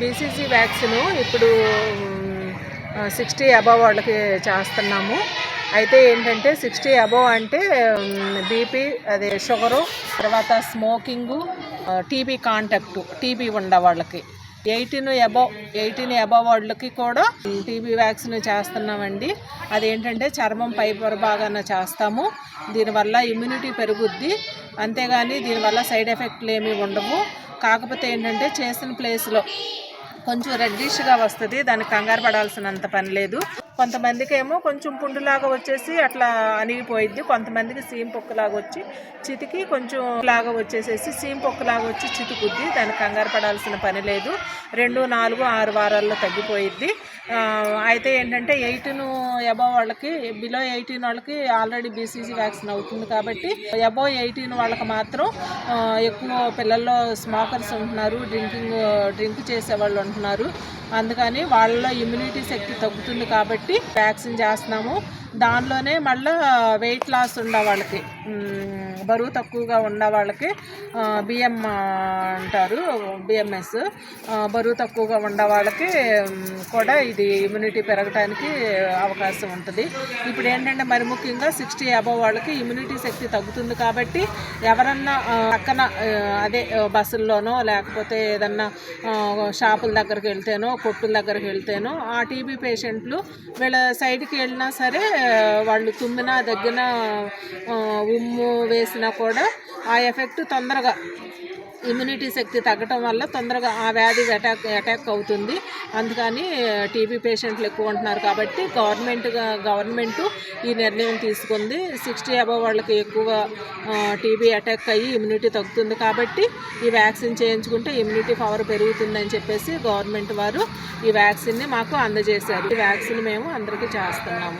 BCC vaccine ఇప్పుడు sixty above వాళ్ళకి చేస్తున్నాము. అయితే ఏంటంటే సిక్స్టీ అబవ్ అంటే బీపీ అదే షుగరు తర్వాత స్మోకింగు టీబీ కాంటాక్ట్ టీబీ ఉండవాళ్ళకి వాళ్ళకి. ఎయిటీన్ అబవ్ ఎయిటీన్ అబవ్ వాళ్ళకి కూడా టీబీ వ్యాక్సిన్ చేస్తున్నామండి. అదేంటంటే చర్మం పై పొరభాగాన చేస్తాము. దీనివల్ల ఇమ్యూనిటీ పెరుగుద్ది. అంతేగాని దీనివల్ల సైడ్ ఎఫెక్ట్లు ఏమీ ఉండవు. కాకపోతే ఏంటంటే చేసిన ప్లేస్లో కొంచెం రెడ్డిష్గా వస్తుంది దానికి కంగారు పడాల్సినంత పని లేదు. కొంతమందికి ఏమో కొంచెం పుండులాగా వచ్చేసి అట్లా అణిగిపోయిద్ది. కొంతమందికి సీమ్ పొక్కలాగా వచ్చి చితికి కొంచెం లాగా వచ్చేసేసి సీమ్ పొక్కలాగా వచ్చి చితుకుద్ది. దానికి కంగారు పడాల్సిన పని లేదు. రెండు నాలుగు ఆరు వారాల్లో తగ్గిపోయిద్ది. అయితే ఏంటంటే ఎయిటీన్ అబవ్ వాళ్ళకి బిలో ఎయిటీన్ వాళ్ళకి ఆల్రెడీ బీసీజీ వ్యాక్సిన్ అవుతుంది కాబట్టి అబవ్ ఎయిటీన్ వాళ్ళకి మాత్రం ఎక్కువ పిల్లల్లో స్మోకర్స్ ఉంటున్నారు డ్రింకింగ్ డ్రింక్ చేసే వాళ్ళు ఉంటున్నారు. అందుకని వాళ్ళలో ఇమ్యూనిటీ శక్తి తగ్గుతుంది కాబట్టి వ్యాక్సిన్ చేస్తున్నాము. దానిలోనే మళ్ళీ వెయిట్ లాస్ ఉన్న వాళ్ళకి బరువు తక్కువగా ఉన్న వాళ్ళకి బిఎం అంటారు బిఎంఎస్ బరువు తక్కువగా ఉన్న వాళ్ళకి కూడా ఇది ఇమ్యూనిటీ పెరగడానికి అవకాశం ఉంటుంది. ఇప్పుడు ఏంటంటే మరి ముఖ్యంగా సిక్స్టీ అబవ్ వాళ్ళకి ఇమ్యూనిటీ శక్తి తగ్గుతుంది కాబట్టి ఎవరన్నా పక్కన అదే బస్సుల్లోనో లేకపోతే ఏదన్నా షాపుల దగ్గరికి వెళ్తేనో కొట్టుల దగ్గరికి వెళ్తేనో ఆ టీబీ పేషెంట్లు వీళ్ళ సైడ్కి వెళ్ళినా సరే వాళ్ళు తుమ్మినా దగ్గిన ఉమ్ము వేసినా కూడా ఆ ఎఫెక్ట్ తొందరగా ఇమ్యూనిటీ శక్తి తగ్గటం వల్ల తొందరగా ఆ వ్యాధి అటాక్ అటాక్ అవుతుంది. అందుకని uh, టీబీ పేషెంట్లు ఎక్కువ ఉంటున్నారు కాబట్టి గవర్నమెంట్ గవర్నమెంట్ ఈ నిర్ణయం తీసుకుంది. సిక్స్టీ అబవ్ వాళ్ళకి ఎక్కువ uh, టీబీ అటాక్ అయ్యి ఇమ్యూనిటీ తగ్గుతుంది కాబట్టి ఈ వ్యాక్సిన్ చేయించుకుంటే ఇమ్యూనిటీ పవర్ పెరుగుతుందని చెప్పేసి గవర్నమెంట్ వారు ఈ వ్యాక్సిన్ని మాకు అందజేశారు. ఈ వ్యాక్సిన్ మేము అందరికీ చేస్తున్నాము.